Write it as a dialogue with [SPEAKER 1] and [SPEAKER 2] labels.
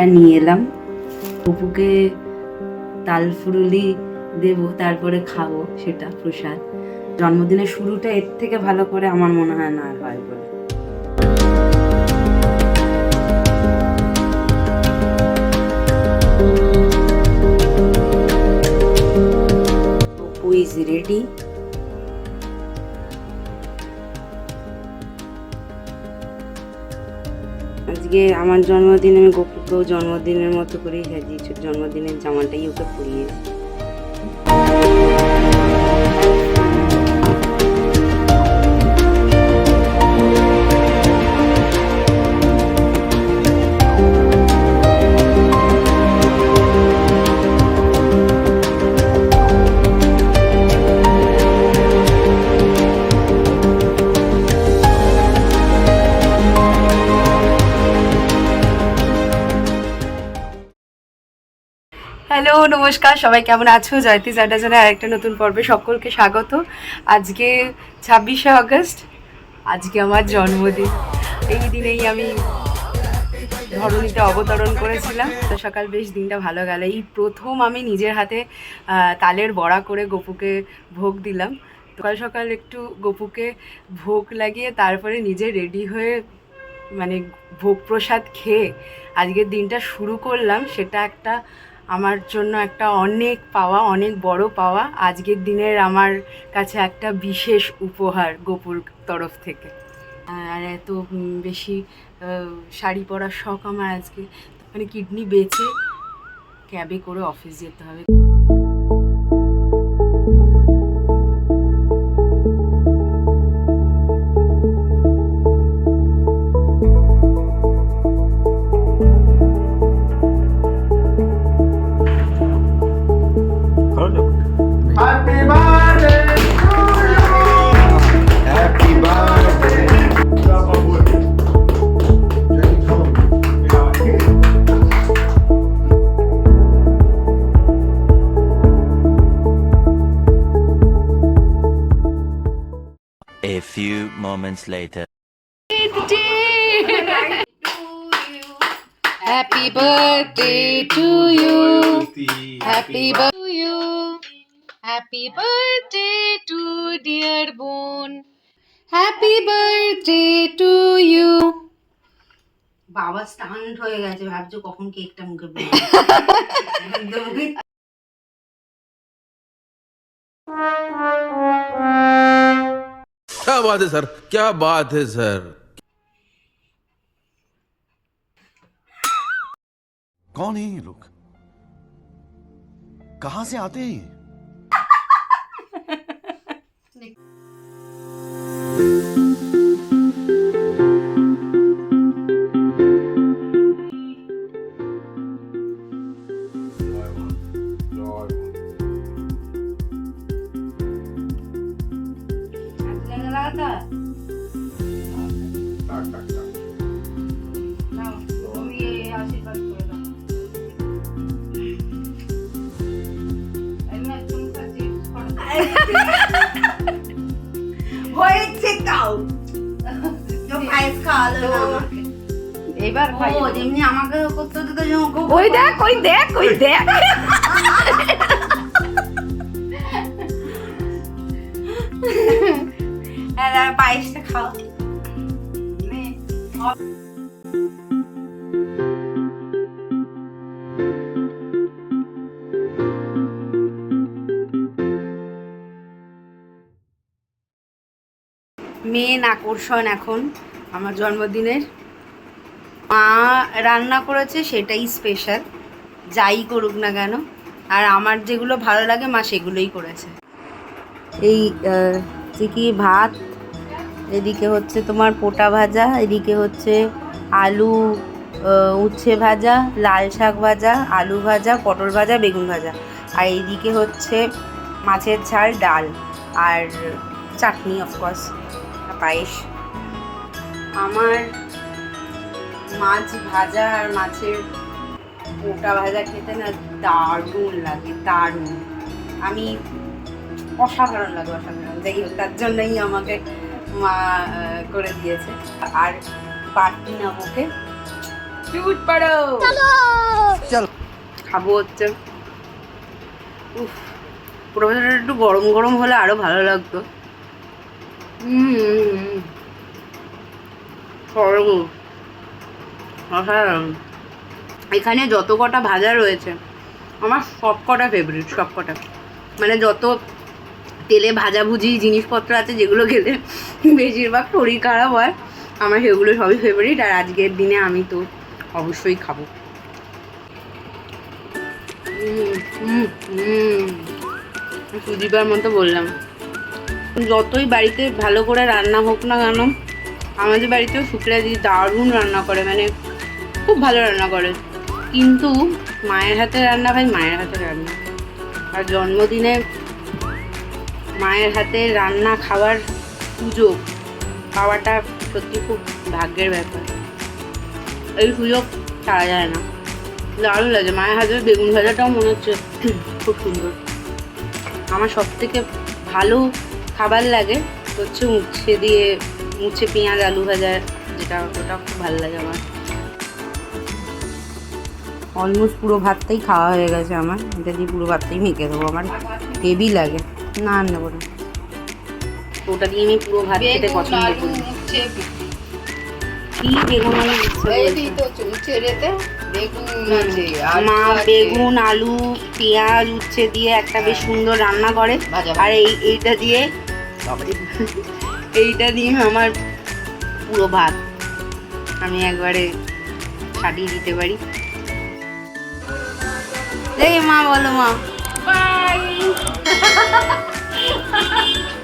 [SPEAKER 1] সেটা নিয়ে এলাম। অপুকে তাল ফুরুলি দেবো, তারপরে খাব সেটা প্রসাদ। জন্মদিনের শুরুটা এর থেকে ভালো করে আমার মনে হয় না হয় বলে। রেডি আজকে আমার জন্মদিন আমি গোপুকেও জন্মদিনের মতো করেই সাজিয়েছি। জন্মদিনের জামাটাই ওকে পরিয়েছি
[SPEAKER 2] হ্যালো, নমস্কার, সবাই কেমন আছো? জয়তী জাডাজানের আরেকটা নতুন পর্বে সকলকে স্বাগত। আজকে ছাব্বিশে আগস্ট, আজকে আমার জন্মদিন। এই দিনেই আমি ধরণীতে অবতরণ করেছিলাম। তো সকাল বেশ দিনটা ভালো গেল। এই প্রথম আমি নিজের হাতে তালের বড়া করে গপুকে ভোগ দিলাম। সকাল সকাল একটু গপুকে ভোগ লাগিয়ে তারপরে নিজে রেডি হয়ে মানে ভোগ প্রসাদ খেয়ে আজকের দিনটা শুরু করলাম। সেটা একটা আমার জন্য একটা অনেক পাওয়া, অনেক বড় পাওয়া। আজকের দিনের আমার কাছে একটা বিশেষ উপহার গোপুর তরফ থেকে। আর এত বেশি শাড়ি পরার শখ আমার আজকে। মানে কিডনি বেচে ক্যাবে করে অফিস যেতে হবে।
[SPEAKER 3] Moments later.
[SPEAKER 2] Happy birthday to you. Happy birthday to you. Happy birthday to dear বোন Happy birthday to you.
[SPEAKER 1] বাবা স্টান্ট হয়ে গেছে ভাবছ কখন কেকটা মুখে। একদম
[SPEAKER 4] क्या बात है, सर? क्या बात है, सर?
[SPEAKER 5] कौन है ये लोग? कहाँ से आते हैं ये?
[SPEAKER 1] হয়েছে তাও। তো পায়েস খাওয়ালো আমাকে।
[SPEAKER 2] এবার
[SPEAKER 1] ও যেমনি আমাকে করতে হতো তো
[SPEAKER 2] ওই দেখ ওই দেখ ওই দেখ। মেন আকর্ষণ এখন আমার জন্মদিনের। মা রান্না করেছে সেটাই স্পেশাল যাই করুক না কেন। আর আমার যেগুলো ভালো লাগে মা সেগুলোই করেছে। এই কি ভাত, এদিকে হচ্ছে তোমার পোটা ভাজা, এদিকে হচ্ছে আলু উচ্ছে ভাজা, লাল শাক ভাজা, আলু ভাজা, পটল ভাজা, বেগুন ভাজা। আর এইদিকে হচ্ছে মাছের ঝাল, ডাল, আর চাটনি অফকোর্স পায়েস। আমার মাছ ভাজা আর মাছের পোটা ভাজা খেতে না দারুণ লাগে দারুণ। আমি অসাধারণ লাগে অসাধারণ। যাই হোক তার জন্যই আমাকে মা করে দিয়েছে। আর পাটি নামকে শুট পারো। চল। খাব হচ্ছে। উফ প্রফেসরটা একটু গরম গরম হলে আরও ভালো লাগতো। হুম সরবো অসাধারণ এখানে যত কটা ভাজা রয়েছে, আমার সব কটা ফেভারিট সব কটা। মানে যত তেলে ভাজাভুজি জিনিসপত্র আছে, যেগুলো খেলে বেশিরভাগ শরীর খারাপ হয়, আমার সেগুলো সবই ফেভারিট আর আজকের দিনে আমি তো অবশ্যই খাব। সুদীপার মতো বললাম। যতই বাড়িতে ভালো করে রান্না হোক না কেন, আমাদের বাড়িতেও শুক্লা দিদি দারুণ রান্না করে মানে খুব ভালো রান্না করে। কিন্তু মায়ের হাতে রান্না ভাই মায়ের হাতে রান্না। আর জন্মদিনে মায়ের হাতে রান্না খাওয়ার সুযোগ পাওয়াটা সত্যি খুব ভাগ্যের ব্যাপার। এই সুযোগ ছাড়া যায় না। দারুণ লাগে, মায়ের হাতে বেগুন ভাজাটাও মনে হচ্ছে খুব সুন্দর। আমার সব থেকে ভালো খাবার লাগে হচ্ছে উচ্ছে দিয়ে উচ্ছে পেঁয়াজ আলু ভাজা যেটা ওটা খুব ভালো লাগে আমার। অলমোস্ট পুরো ভাতটাই খাওয়া হয়ে গেছে আমার। এটা দিয়ে পুরো ভাতটাই মেখে দেবো। আমার হেভি লাগে। না আর নেব না। ওটা দিয়ে আমি পুরো ভাত খেতে পছন্দ করি। কি বেগুন বলছে? মা বেগুন আলু পেঁয়াজ উচ্ছে দিয়ে একটা বেশ সুন্দর রান্না করে। আর এই এইটা দিয়ে এইটা দিয়ে আমার পুরো ভাত। আমি একবারে ছাড়িয়ে দিতে পারি। মা বলো মা। বাই